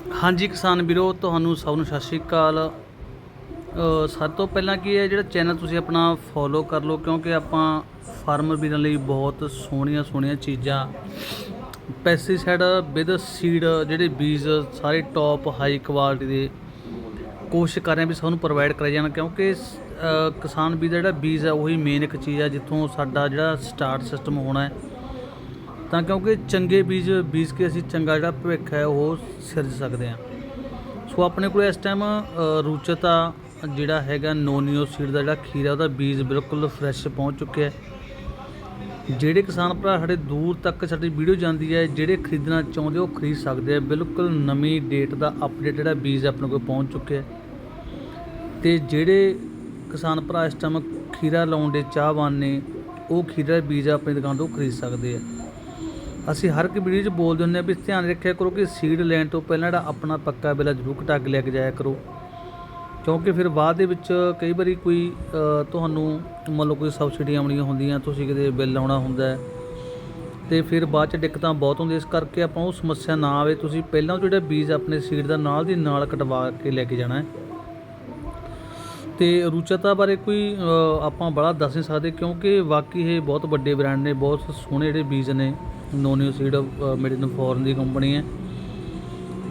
ਹਾਂਜੀ ਕਿਸਾਨ ਵੀਰੋ, ਤੁਹਾਨੂੰ ਸਭ ਨੂੰ ਸਤਿ ਸ਼੍ਰੀ ਅਕਾਲ। ਸਭ ਤੋਂ ਪਹਿਲਾਂ ਕੀ ਹੈ, ਜਿਹੜਾ ਚੈਨਲ ਤੁਸੀਂ ਆਪਣਾ ਫੋਲੋ ਕਰ ਲਓ, ਕਿਉਂਕਿ ਆਪਾਂ ਫਾਰਮਰ ਵੀਰਾਂ ਲਈ ਬਹੁਤ ਸੋਹਣੀਆਂ ਸੋਹਣੀਆਂ ਚੀਜ਼ਾਂ। ਪੈਸਟੀਸਾਈਡ ਵਿਦ ਸੀਡ ਜਿਹੜੇ ਬੀਜ, ਸਾਰੇ ਟੌਪ ਹਾਈ ਕੁਆਲਿਟੀ ਦੇ ਕੋਸ਼ਿਸ਼ ਕਰ ਰਹੇ ਹਾਂ ਵੀ ਸਾਨੂੰ ਪ੍ਰੋਵਾਈਡ ਕਰਾਏ ਜਾਣ, ਕਿਉਂਕਿ ਕਿਸਾਨ ਬੀਜ ਦਾ ਜਿਹੜਾ ਬੀਜ ਹੈ, ਉਹੀ ਮੇਨ ਇੱਕ ਚੀਜ਼ ਹੈ, ਜਿੱਥੋਂ ਸਾਡਾ ਜਿਹੜਾ ਸਟਾਰਟ ਸਿਸਟਮ ਹੋਣਾ ਹੈ। ਤਾਂ ਕਿਉਂਕਿ ਚੰਗੇ ਬੀਜ ਬੀਜ ਕੇ ਅਸੀਂ ਚੰਗਾ ਜਿਹੜਾ ਭਵਿੱਖ ਹੈ ਉਹ ਸਿਰਜ ਸਕਦੇ ਹਾਂ। ਸੋ ਆਪਣੇ ਕੋਲ ਇਸ ਟਾਈਮ ਰੂਚਤਾ ਜਿਹੜਾ ਹੈਗਾ ਨੋਨੀਓ ਸੀਡ ਦਾ ਜਿਹੜਾ ਖੀਰਾ, ਉਹਦਾ ਬੀਜ ਬਿਲਕੁਲ ਫਰੈਸ਼ ਪਹੁੰਚ ਚੁੱਕਿਆ ਹੈ। ਜਿਹੜੇ ਕਿਸਾਨ ਭਰਾ ਸਾਡੇ ਦੂਰ ਤੱਕ ਸਾਡੀ ਵੀਡੀਓ ਜਾਂਦੀ ਹੈ, ਜਿਹੜੇ ਖਰੀਦਣਾ ਚਾਹੁੰਦੇ ਉਹ ਖਰੀਦ ਸਕਦੇ ਆ। ਬਿਲਕੁਲ ਨਵੀਂ ਡੇਟ ਦਾ ਅਪਡੇਟ ਜਿਹੜਾ ਬੀਜ ਆਪਣੇ ਕੋਲ ਪਹੁੰਚ ਚੁੱਕਿਆ ਹੈ। ਤੇ ਜਿਹੜੇ ਕਿਸਾਨ ਭਰਾ ਇਸ ਟਾਈਮ ਖੀਰਾ ਲਾਉਣ ਦੇ ਚਾਹਵਾਨ ਨੇ, ਉਹ ਖੀਰਾ ਬੀਜ ਆਪਣੀ ਦੁਕਾਨ ਤੋਂ ਖਰੀਦ ਸਕਦੇ ਆ। ਅਸੀਂ ਹਰ ਇੱਕ ਵੀਡੀਓ 'ਚ ਬੋਲਦੇ ਹੁੰਦੇ ਆ ਵੀ ਧਿਆਨ ਰੱਖਿਆ ਕਰੋ ਕਿ ਸੀਡ ਲੈਣ ਤੋਂ ਪਹਿਲਾਂ ਜਿਹੜਾ ਆਪਣਾ ਪੱਕਾ ਬਿੱਲ ਜ਼ਰੂਰ ਕਟਾ ਕੇ ਲੈ ਕੇ ਜਾਇਆ ਕਰੋ। ਕਿਉਂਕਿ ਫਿਰ ਬਾਅਦ ਦੇ ਵਿੱਚ ਕਈ ਵਾਰੀ ਕੋਈ ਤੁਹਾਨੂੰ ਮੰਨ ਲਓ ਕੋਈ ਸਬਸਿਡੀ ਆਉਣੀਆਂ ਹੁੰਦੀਆਂ, ਤੁਸੀਂ ਕਿਤੇ ਬਿੱਲ ਆਉਣਾ ਹੁੰਦਾ ਹੈ, ਤੇ ਫਿਰ ਬਾਅਦ ਚ ਦਿੱਕਤਾਂ ਬਹੁਤ ਹੁੰਦੀਆਂ, ਇਸ ਕਰਕੇ ਆਪਾਂ ਉਹ ਸਮੱਸਿਆ ਨਾ ਆਵੇ। ਤੁਸੀਂ ਪਹਿਲਾਂ ਜਿਹੜਾ ਬੀਜ ਆਪਣੇ ਸੀਡ ਦਾ ਨਾਲ ਦੀ ਨਾਲ ਕਟਵਾ ਕੇ ਲੈ ਕੇ ਜਾਣਾ ਹੈ। ਤੇ ਰੁਚਤਾ ਬਾਰੇ ਕੋਈ ਆਪਾਂ ਬੜਾ ਦੱਸ ਨਹੀਂ ਸਕਦੇ ਕਿਉਂਕਿ ਵਾਕਈ ਇਹ ਬਹੁਤ ਵੱਡੇ ਬ੍ਰਾਂਡ ਨੇ, ਬਹੁਤ ਸੋਹਣੇ ਜਿਹੜੇ ਬੀਜ ਨੇ, ਨੋਨੀਓ ਸੀਡ ਮੇਡ ਇਨ ਫੋਰਨ ਦੀ ਕੰਪਨੀ ਹੈ।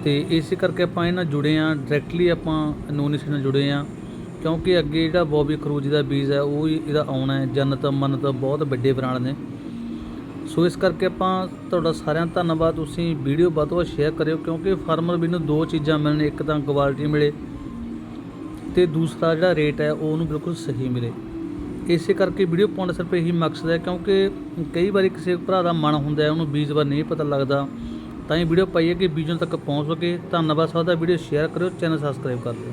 ਤੇ ਇਸੇ ਕਰਕੇ ਆਪਾਂ ਇਹਨਾਂ ਨਾਲ ਜੁੜੇ ਆ ਡਾਇਰੈਕਟਲੀ ਆਪਾਂ ਨੋਨੀ ਸੀਡ ਨਾਲ ਜੁੜੇ ਆ ਕਿਉਂਕਿ ਅੱਗੇ ਜਿਹੜਾ ਬੋਬੀ ਖਰੂਜ ਦਾ ਬੀਜ ਹੈ, ਉਹ ਹੀ ਇਹਦਾ ਆਉਣਾ ਹੈ ਜਨਤ ਮੰਨਤ ਬਹੁਤ ਵੱਡੇ ਬ੍ਰਾਂਡ ਨੇ। ਸੋ ਇਸ ਕਰਕੇ ਆਪਾਂ ਤੁਹਾਡਾ ਸਾਰਿਆਂ ਦਾ ਧੰਨਵਾਦ, ਤੁਸੀਂ ਵੀਡੀਓ ਵੱਧ ਤੋਂ ਵੱਧ ਸ਼ੇਅਰ ਕਰਿਓ, ਕਿਉਂਕਿ ਫਾਰਮਰ ਵੀ ਨੂੰ ਦੋ ਚੀਜ਼ਾਂ ਮਿਲਣ, ਇੱਕ ਤਾਂ ਕੁਆਲਿਟੀ ਮਿਲੇ ਤੇ ਦੂਸਰਾ ਜਿਹੜਾ ਰੇਟ ਹੈ, ਉਹ ਉਹਨੂੰ ਬਿਲਕੁਲ ਸਹੀ ਮਿਲੇ। ਇਸੇ ਕਰਕੇ ਵੀਡੀਓ ਪਾਉਣ ਦਾ ਸਿਰਫ ਇਹੀ ਮਕਸਦ ਹੈ, ਕਿਉਂਕਿ ਕਈ ਵਾਰੀ ਕਿਸੇ ਭਰਾ ਦਾ ਮਨ ਹੁੰਦਾ ਹੈ, ਉਹਨੂੰ ਬੀਜ ਬਾਰੇ ਨਹੀਂ ਪਤਾ ਲੱਗਦਾ। ਤਾਂ ਇਹ ਵੀਡੀਓ ਪਾਈਏ ਕਿ ਬੀਜੋਂ ਤੱਕ ਪਹੁੰਚ ਸਕੇ। ਧੰਨਵਾਦ ਸਭ ਦਾ ਵੀਡੀਓ ਸ਼ੇਅਰ ਕਰਿਓ ਚੈਨਲ ਸਬਸਕ੍ਰਾਈਬ ਕਰ ਲਿਓ